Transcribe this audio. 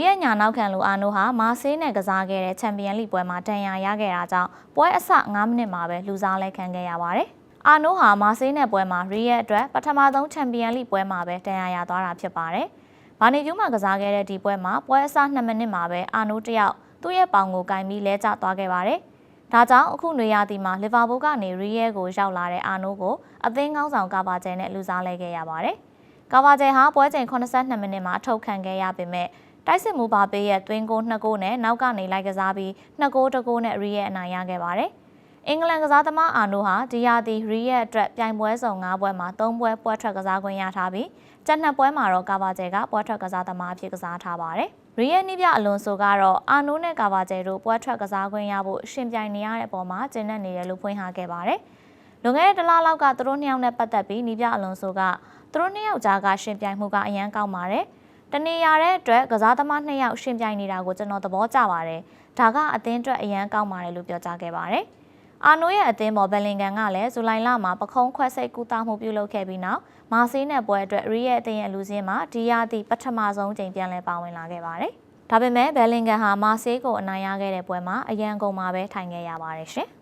ရီရဲ့ညာနောက်ခံလူအာနိုဟာမာဆေးနဲ့ကစားခဲ့တဲ့ချန်ပီယံလိပွဲမှာတန်ရာရခဲ့တာကြောင့်ပွဲအစ9မိနစ်မှာပဲလူစားလဲခံခဲ့ရပါတယ်။အာနိုဟာမာဆေးနဲ့ပွဲမှာရီရဲ့အတွက်ပထမဆုံးချန်ပီယံလိပွဲမှာပဲတန်ရာရသွားတာဖြစ်ပါတယ်။ဘာနီကျူးမှာကစားခဲ့တဲ့ဒီပွဲမှာပွဲအစ2မိနစ်မှာပဲအာနိုတယောက်သူ့ရဲ့ပေါင်ကိုကင်ပြီးလဲကျသွားခဲ့ပါတယ်။ဒါကြောင့်အခုနေရာဒီမှာလီဗာပူးကနေရီရဲကိုရောက်လာတဲ့အာနိုကိုအသင်းကောင်းဆောင်ကာပါကျဲနဲ့လူစားလဲခဲ့ရပါတယ်။ကာပါကျဲဟာပွဲချိန်82မိနစ်မှာအထုတ်ခံခဲ့ရပေမဲ့ တိုက်စစ်မူပါပေးရဲ့သွင်းကို2ကိုနဲ့နောက်ကနေလိုက်ကစားပြီး2ကို1ကိုနဲ့ရီရဲအနိုင်ရခဲ့ပါတယ်။အင်္ဂလန်ကစားသမားအာနိုဟာဒီယာတီရီရဲအတွက်ပြိုင်ပွဲစုံ9ပွဲမှာ3ပွဲပွဲထွက်ကစားခွင့်ရထားပြီးကျန်နှစ်ပွဲမှာတော့ကာပါကျဲကပွဲထွက်ကစားသမားအဖြစ်ကစားထားပါတယ်။ရီရဲနိပြအလွန်ဆိုကတော့အာနိုနဲ့ကာပါကျဲတို့ပွဲထွက်ကစားခွင့်ရဖို့ရှင်ပြိုင်နေရတဲ့အပေါ်မှာကျဉ်နဲ့နေတယ်လို့ဖွင့်ဟခဲ့ပါတယ်။လွန်ခဲ့တဲ့တစ်လလောက်ကသူတို့နှစ်ယောက်နဲ့ပတ်သက်ပြီးနိပြအလွန်ဆိုကသူတို့နှစ်ယောက်ကြားကရှင်ပြိုင်မှုကအရန်ကောင်းပါတယ်။ တနေရတဲ့အတွက်ကစားသမားနှစ်ယောက်ရှင်ပြိုင်နေတာကိုကျွန်တော်သဘောကျပါတယ်။ဒါကအသင်းအတွက်အရန်ကောင်းပါတယ်လို့ပြောကြားခဲ့ပါတယ်။အာနိုရဲ့အသင်းပေါ်ဘယ်လင်ကန်ကလည်းဇူလိုင်လမှာပခုံးခွဲစိတ်ကူတာမှုပြုလုပ်ခဲ့ပြီးနောက်မာဆေးနဲ့ပွဲအတွက်ရီရဲ့အသင်းရဲ့လူစင်းမှာဒီယာတီပထမဆုံးချိန်ပြန်လည်ပါဝင်လာခဲ့ပါတယ်။ဒါပေမဲ့ဘယ်လင်ကန်ဟာမာဆေးကိုအနိုင်ရခဲ့တဲ့ပွဲမှာအရန်ကုန်မှာပဲထိုင်ခဲ့ရပါတယ်ရှင်။